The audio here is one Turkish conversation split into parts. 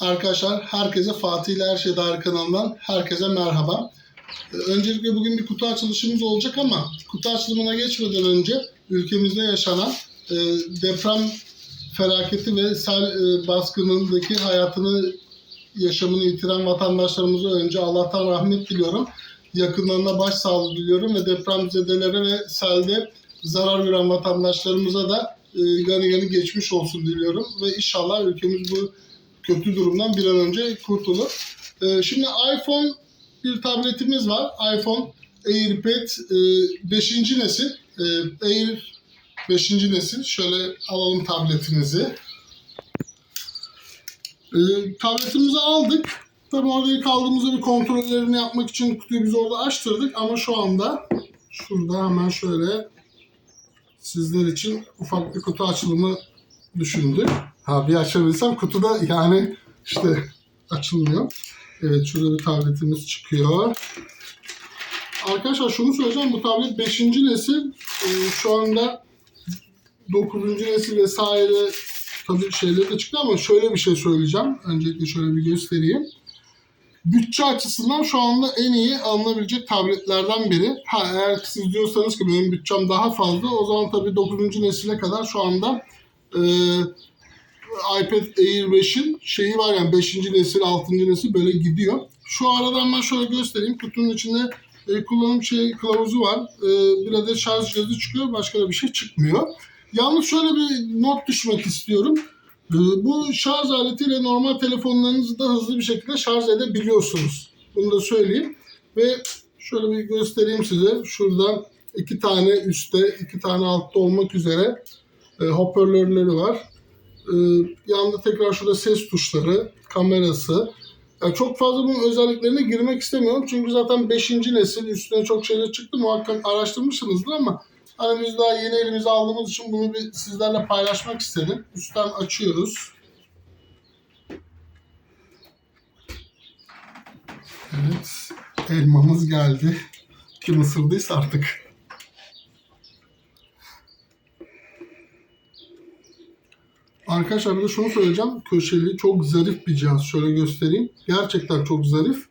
Arkadaşlar herkese Fatih ile Her Şey Dair kanalından herkese merhaba. Ee, Öncelikle bugün bir kutu açılışımız olacak ama kutu açılımına geçmeden önce ülkemizde yaşanan e, deprem felaketi ve sel e, baskınındaki hayatını yaşamını yitiren vatandaşlarımıza önce Allah'tan rahmet diliyorum. Yakınlarına başsağlığı diliyorum ve depremzedelere ve selde zarar gören vatandaşlarımıza da e, gani gani geçmiş olsun diliyorum ve inşallah ülkemiz bu kötü durumdan bir an önce kurtulur. Ee, şimdi iPhone bir tabletimiz var. iPhone AirPad 5. nesil. Ee, Air 5. nesil. Şöyle alalım tabletinizi. Ee, tabletimizi aldık. Tabii orada ilk aldığımızda bir kontrollerini yapmak için kutuyu biz orada açtırdık ama şu anda şurada hemen şöyle sizler için ufak bir kutu açılımı düşündük. Ha bir açabilsem kutuda yani işte açılmıyor. Evet şurada bir tabletimiz çıkıyor. Arkadaşlar şunu söyleyeceğim. Bu tablet 5. nesil. Ee, şu anda 9. nesil vesaire tabii şeyleri de çıktı ama şöyle bir şey söyleyeceğim. Öncelikle şöyle bir göstereyim. Bütçe açısından şu anda en iyi alınabilecek tabletlerden biri. Ha eğer siz diyorsanız ki benim bütçem daha fazla o zaman tabii 9. nesile kadar şu anda e, iPad Air 5'in şeyi var yani 5. nesil, 6. nesil böyle gidiyor. Şu aradan ben şöyle göstereyim. Kutunun içinde e, kullanım şey kılavuzu var. E, bir adet şarj cihazı çıkıyor. Başka da bir şey çıkmıyor. Yalnız şöyle bir not düşmek istiyorum. E, bu şarj aletiyle normal telefonlarınızı da hızlı bir şekilde şarj edebiliyorsunuz. Bunu da söyleyeyim. Ve şöyle bir göstereyim size. Şuradan iki tane üstte, iki tane altta olmak üzere e, hoparlörleri var. Ee, yanında tekrar şurada ses tuşları, kamerası. Yani çok fazla bunun özelliklerine girmek istemiyorum. Çünkü zaten 5. nesil üstüne çok şeyler çıktı. Muhakkak araştırmışsınızdır ama hani biz daha yeni elimize aldığımız için bunu bir sizlerle paylaşmak istedim. Üstten açıyoruz. Evet. Elmamız geldi. Kim ısırdıysa artık. Arkadaşlar bir de şunu söyleyeceğim. Köşeli çok zarif bir cihaz. Şöyle göstereyim. Gerçekten çok zarif.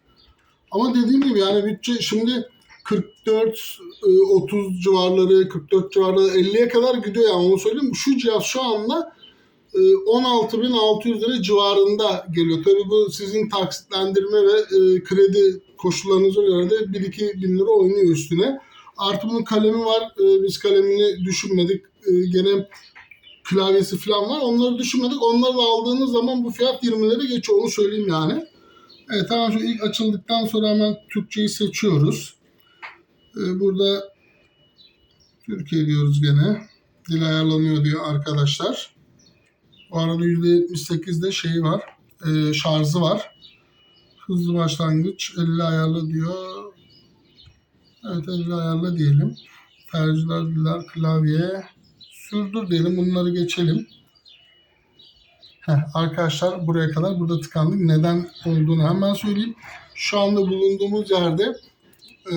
Ama dediğim gibi yani bütçe şimdi 44, e, 30 civarları, 44 civarları, 50'ye kadar gidiyor yani onu söyleyeyim. Şu cihaz şu anda e, 16.600 lira civarında geliyor. Tabii bu sizin taksitlendirme ve e, kredi koşullarınıza göre de 1-2 bin lira oynuyor üstüne. Artı bunun kalemi var. E, Biz kalemini düşünmedik. E, Gene klavyesi falan var. Onları düşünmedik. Onları aldığınız zaman bu fiyat 20'lere geçiyor. Onu söyleyeyim yani. Evet hemen şu ilk açıldıktan sonra hemen Türkçeyi seçiyoruz. Ee, burada Türkiye diyoruz gene. Dil ayarlanıyor diyor arkadaşlar. Bu arada %78'de şeyi var. E, şarjı var. Hızlı başlangıç 50 ayarlı diyor. Evet 50 ayarlı diyelim. Tercihler, diller, klavye, sürdür diyelim bunları geçelim. Heh, arkadaşlar buraya kadar burada tıkandık. Neden olduğunu hemen söyleyeyim. Şu anda bulunduğumuz yerde e,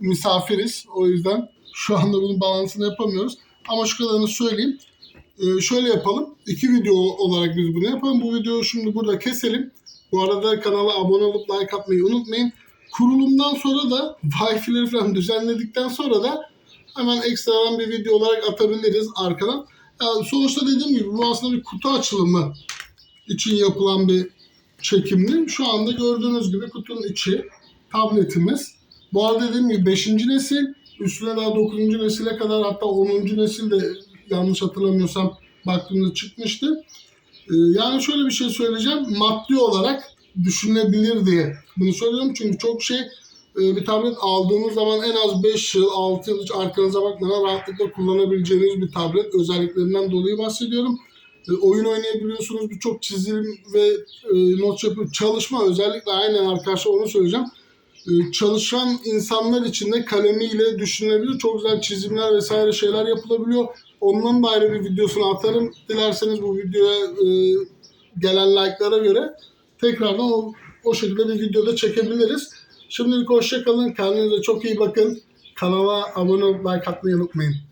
misafiriz. O yüzden şu anda bunun balansını yapamıyoruz. Ama şu kadarını söyleyeyim. E, şöyle yapalım. İki video olarak biz bunu yapalım. Bu videoyu şimdi burada keselim. Bu arada kanala abone olup like atmayı unutmayın. Kurulumdan sonra da Wi-Fi'leri falan düzenledikten sonra da hemen ekstradan bir video olarak atabiliriz arkadan. Yani sonuçta dediğim gibi bu aslında bir kutu açılımı için yapılan bir çekimdi. Şu anda gördüğünüz gibi kutunun içi tabletimiz. Bu arada dediğim gibi 5. nesil üstüne daha 9. nesile kadar hatta 10. nesil de yanlış hatırlamıyorsam baktığımda çıkmıştı. Ee, Yani şöyle bir şey söyleyeceğim. Maddi olarak düşünülebilir diye bunu söylüyorum. Çünkü çok şey bir tablet aldığınız zaman en az 5 yıl, 6 yıl hiç arkanıza bakmadan rahatlıkla kullanabileceğiniz bir tablet özelliklerinden dolayı bahsediyorum. E, oyun oynayabiliyorsunuz, birçok çizim ve e, not yapıp çalışma özellikle aynen arkadaşlar onu söyleyeceğim. E, çalışan insanlar için de kalemiyle düşünülebilir. Çok güzel çizimler vesaire şeyler yapılabiliyor. Ondan da ayrı bir videosunu atarım. Dilerseniz bu videoya e, gelen like'lara göre tekrardan o, o şekilde bir videoda çekebiliriz. Şimdilik hoşça kalın. Kendinize çok iyi bakın. Kanala abone olup like atmayı unutmayın.